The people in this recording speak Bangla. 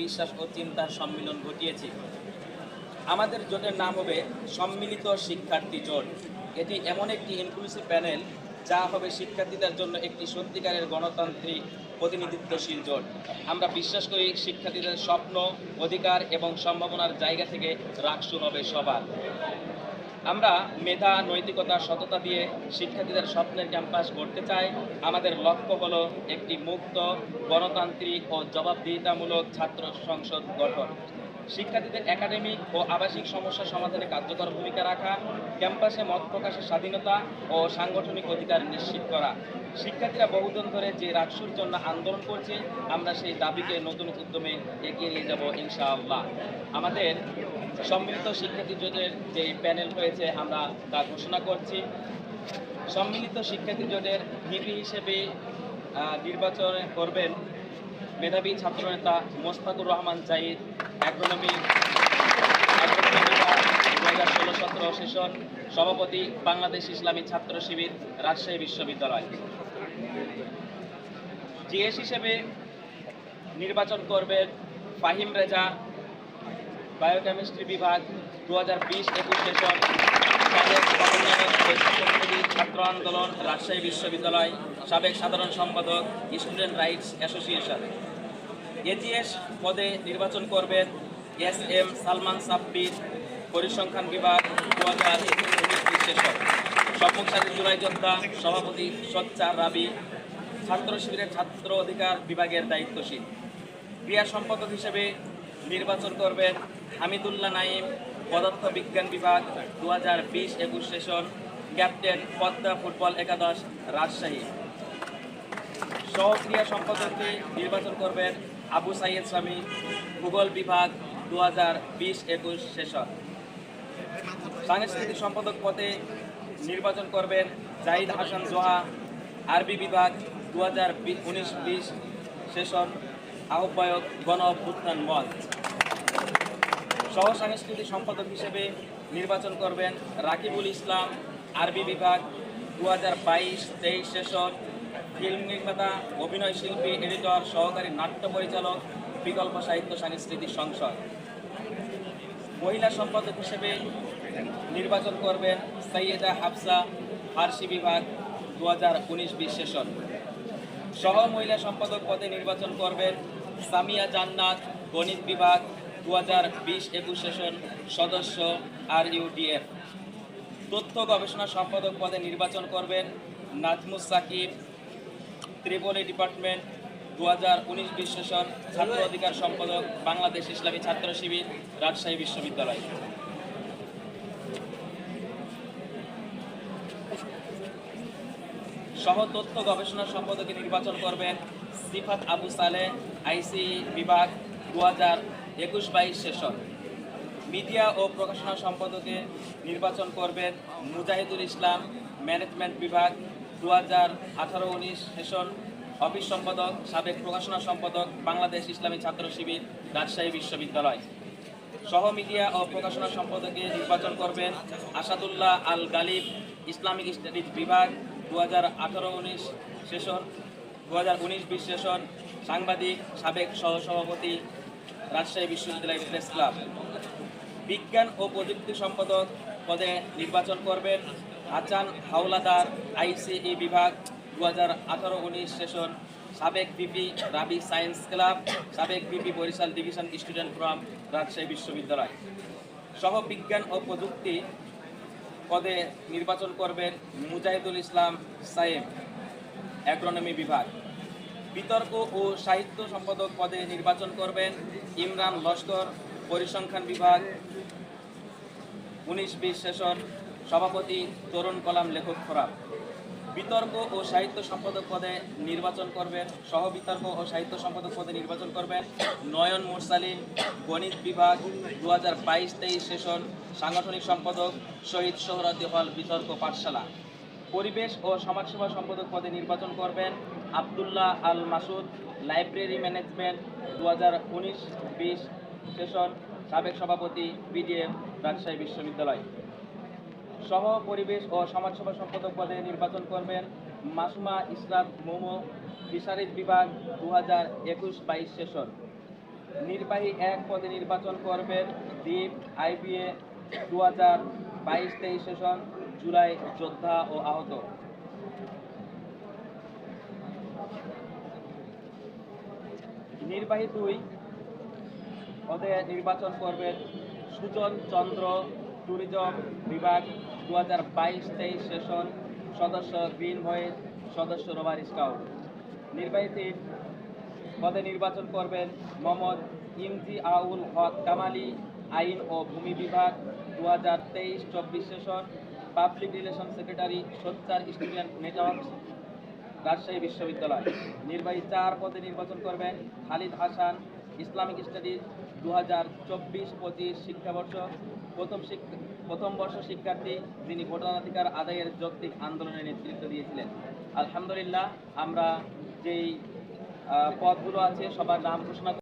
বিশ্বাস ও চিন্তার সম্মিলন ঘটিয়েছি। আমাদের জোটের নাম হবে সম্মিলিত শিক্ষার্থী জোট। এটি এমন একটি ইনক্লুসিভ প্যানেল যা হবে শিক্ষার্থীদের জন্য একটি সত্যিকারের গণতান্ত্রিক প্রতিনিধিত্বশীল জোট। আমরা বিশ্বাস করি শিক্ষার্থীদের স্বপ্ন, অধিকার এবং সম্ভাবনার জায়গা থেকে রাখসু হবে সবার। আমরা মেধা, নৈতিকতা, সততা দিয়ে শিক্ষার্থীদের স্বপ্নের ক্যাম্পাস গড়তে চাই। আমাদের লক্ষ্য হলো একটি মুক্ত, গণতান্ত্রিক ও জবাবদিহিতামূলক ছাত্র সংসদ গঠন। শিক্ষার্থীদের একাডেমিক ও আবাসিক সমস্যা সমাধানে কার্যকর ভূমিকা রাখা, ক্যাম্পাসে মত প্রকাশের স্বাধীনতা ও সাংগঠনিক অধিকার নিশ্চিত করা। শিক্ষার্থীরা বহুদিন ধরে যে রাকসুর জন্য আন্দোলন করছে, আমরা সেই দাবিকে নতুন উদ্যমে এগিয়ে নিয়ে যাব ইনশাআল্লাহ। আমাদের সম্মিলিত শিক্ষার্থী জোটের যে প্যানেল হয়েছে আমরা তা ঘোষণা করছি। সম্মিলিত শিক্ষার্থী জোটের ভিপি হিসেবে নির্বাচন করবেন মেধাবী ছাত্রনেতা মোস্তাকুর রহমান জাহিদ। অ্যাগ্রোনমি ষোলো সতেরো সেশন সভাপতি বাংলাদেশ ইসলামী ছাত্র শিবির রাজশাহী বিশ্ববিদ্যালয়। জিএস হিসেবে নির্বাচন করবেন ফাহিম রেজা, বায়োকেমিস্ট্রি বিভাগ দু হাজার বিশ একুশ ছাত্র আন্দোলন, রাজশাহী বিশ্ববিদ্যালয়, সাবেক সাধারণ সম্পাদক, স্টুডেন্ট রাইটস অ্যাসোসিয়েশন। এজিএস পদে নির্বাচন করবেন এস এম সালমান সাব্বির পরিসংখ্যান বিভাগ দু হাজার সম্মুখ সাথী জুলাই যোদ্ধা সভাপতি সোচ্চার রাবি, ছাত্র শিবিরের ছাত্র অধিকার বিভাগের দায়িত্বশীল। ক্রিয়া সম্পাদক হিসেবে নির্বাচন করবেন হামিদুল্লাহ নাইম পদার্থ বিজ্ঞান বিভাগ দু হাজার বিশ একুশ সেশন, ক্যাপ্টেন পদ্মা ফুটবল একাদশ রাজশাহী। সহক্রিয়া সম্পাদককে নির্বাচন করবেন আবু সাইয়েদ স্বামী, ভূগোল বিভাগ দু হাজার বিশ একুশ সেশন। সাংস্কৃতিক সম্পাদক পদে নির্বাচন করবেন জাহিদ হাসান জোহা, আরবি বিভাগ দু হাজার উনিশ বিশ সেশন, আহ্বায়ক গণ অভ্যুত্থান মঞ্চ। সহ সাংস্কৃতিক সম্পাদক হিসেবে নির্বাচন করবেন রাকিবুল ইসলাম, আরবি বিভাগ দু হাজার বাইশ তেইশ সেশন ফিল্ম নির্মাতা, অভিনয় শিল্পী এডিটর সহকারী নাট্য পরিচালক, বিকল্প সাহিত্য সাংস্কৃতিক সংসদ। মহিলা সম্পাদক হিসেবে নির্বাচন করবেন সৈয়দা হাফসা ফার্সি বিভাগ দু হাজার উনিশ বিশ সহ মহিলা সম্পাদক পদে নির্বাচন করবেন সামিয়া জান্নাত, গণিত বিভাগ দু হাজার বিশ একুশ সেশন, সদস্য আর ইউডিএফ তথ্য গবেষণা সম্পাদক পদে নির্বাচন করবেন নাজমুস সাকিব ত্রিপলি ডিপার্টমেন্ট দু হাজার উনিশ বিশ সেশন ছাত্র অধিকার সম্পাদক, বাংলাদেশ ইসলামী ছাত্র শিবির, রাজশাহী বিশ্ববিদ্যালয়। সহ তথ্য গবেষণা সম্পাদকে নির্বাচন করবেন সিফাত আবু সালে, আইসি বিভাগ দু হাজার একুশ বাইশ সেশন মিডিয়া ও প্রকাশনা সম্পাদকে নির্বাচন করবেন মুজাহিদুল ইসলাম, ম্যানেজমেন্ট বিভাগ দু হাজার আঠারো উনিশ সেশন অফিস সম্পাদক, সাবেক প্রকাশনা সম্পাদক, বাংলাদেশ ইসলামী ছাত্র শিবির, রাজশাহী বিশ্ববিদ্যালয়। সহ মিডিয়া ও প্রকাশনা সম্পাদকে নির্বাচন করবেন আসাদুল্লাহ আল গালিব, ইসলামিক স্টাডিজ বিভাগ দু হাজার আঠারো উনিশ সেশন দু হাজার উনিশ বিশ সেশন সাংবাদিক, সাবেক সহসভাপতি, রাজশাহী বিশ্ববিদ্যালয় প্রেস ক্লাব। বিজ্ঞান ও প্রযুক্তি সম্পাদক পদে নির্বাচন করবেন আচান হাওলাদার আইসিই বিভাগ দু হাজার আঠারো উনিশ সেশন, সাবেক বিপি রাবি সায়েন্স ক্লাব, সাবেক BP Barishal division student from, Rajshahi বিশ্ববিদ্যালয়। সহ বিজ্ঞান ও প্রযুক্তি পদে নির্বাচন করবেন মুজাহিদুল ইসলাম সায়েম, অ্যাগ্রোনমি বিভাগ। বিতর্ক ও সাহিত্য সম্পাদক পদে নির্বাচন করবেন ইমরান লস্কর, পরিসংখ্যান বিভাগ উনিশ বিশ সেশন সভাপতি তরুণ কলাম লেখক ফোরাম। বিতর্ক ও সাহিত্য সম্পাদক পদে নির্বাচন করবেন, সহ বিতর্ক ও সাহিত্য সম্পাদক পদে নির্বাচন করবেন নয়ন মুরসালিন গণিত বিভাগ দু হাজার বাইশ তেইশ সেশন, সাংগঠনিক সম্পাদক, শহীদ সোহরাদি হল বিতর্ক পাঠশালা। পরিবেশ ও সমাজসেবা সম্পাদক পদে নির্বাচন করবেন আবদুল্লাহ আল মাসুদ, লাইব্রেরি ম্যানেজমেন্ট দু হাজার উনিশ বিশ সেশন, সাবেক সভাপতি বিডিএম রাজশাহী বিশ্ববিদ্যালয়। সহ পরিবেশ ও সমাজসেবা সম্পাদক পদে নির্বাচন করবেন মাসুমা ইসলাম মোমো ফিশারিজ বিভাগ দু হাজার একুশ বাইশ সেশন। নির্বাহী এক পদে নির্বাচন করবেন দ্বীপ, আইবিএ দু হাজার বাইশ তেইশ সেশন, জুলাই যোদ্ধা ও আহত। নির্বাহী দুই পদে নির্বাচন করবেন সুজন চন্দ্র, ট্যুরিজম বিভাগ দু হাজার বাইশ তেইশ সেশন সদস্য গ্রিন ভয়েস সদস্য রোভার স্কাউট। নির্বাহী পদে নির্বাচন করবেন মোহাম্মদ ইমজি আউল হক কামালি, আইন ও ভূমি বিভাগ দু হাজার তেইশ চব্বিশ session, public relation secretary Sochchar student network Rajshahi বিশ্ববিদ্যালয়। নির্বাহী চার পদে নির্বাচন করবেন খালিদ হাসান, ইসলামিক স্টাডিজ দু হাজার চব্বিশ পঁচিশ শিক্ষাবর্ষ প্রথম প্রথম বর্ষ শিক্ষার্থী যিনি ভোটাধিকার আদায়ের যৌক্তিক আন্দোলনে নেতৃত্ব দিয়েছিলেন। আলহামদুলিল্লাহ, আমরা যেই পদগুলো আছে সবার নাম ঘোষণা